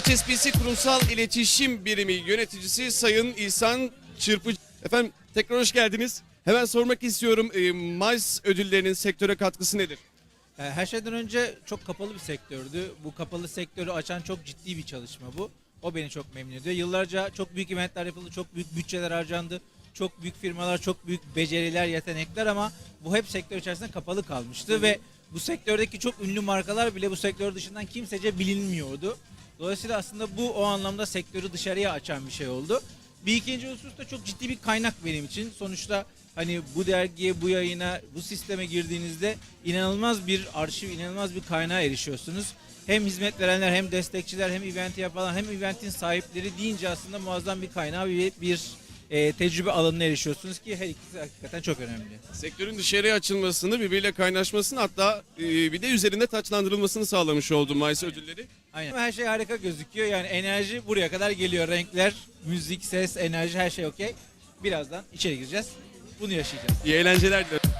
HSBC Kurumsal İletişim Birimi Yöneticisi Sayın İhsan Çırpıcı. Efendim tekrar hoş geldiniz. Hemen sormak istiyorum e, MICE ödüllerinin sektöre katkısı nedir? E, Her şeyden önce çok kapalı bir sektördü. Bu kapalı sektörü açan çok ciddi bir çalışma bu. O beni çok memnun ediyor. Yıllarca çok büyük eventler yapıldı, çok büyük bütçeler harcandı. Çok büyük firmalar, çok büyük beceriler, yetenekler ama bu hep sektör içerisinde kapalı kalmıştı ve bu sektördeki çok ünlü markalar bile bu sektör dışından kimsece bilinmiyordu. Dolayısıyla aslında bu o anlamda sektörü dışarıya açan bir şey oldu. Bir ikinci husus da çok ciddi bir kaynak benim için. Sonuçta hani bu dergiye, bu yayına, bu sisteme girdiğinizde inanılmaz bir arşiv, inanılmaz bir kaynağa erişiyorsunuz. Hem hizmet verenler, hem destekçiler, hem eventi yapanlar, hem eventin sahipleri deyince aslında muazzam bir kaynağa bir, bir e, tecrübe alanına erişiyorsunuz ki her ikisi hakikaten çok önemli. Sektörün dışarıya açılmasını, birbiriyle kaynaşmasını hatta e, bir de üzerinde taçlandırılmasını sağlamış oldu MICE ödülleri. Aynen. Her şey harika gözüküyor. Yani enerji buraya kadar geliyor. Renkler, müzik, ses, enerji her şey okey. Birazdan içeri gireceğiz. Bunu yaşayacağız. İyi eğlenceler dilerim.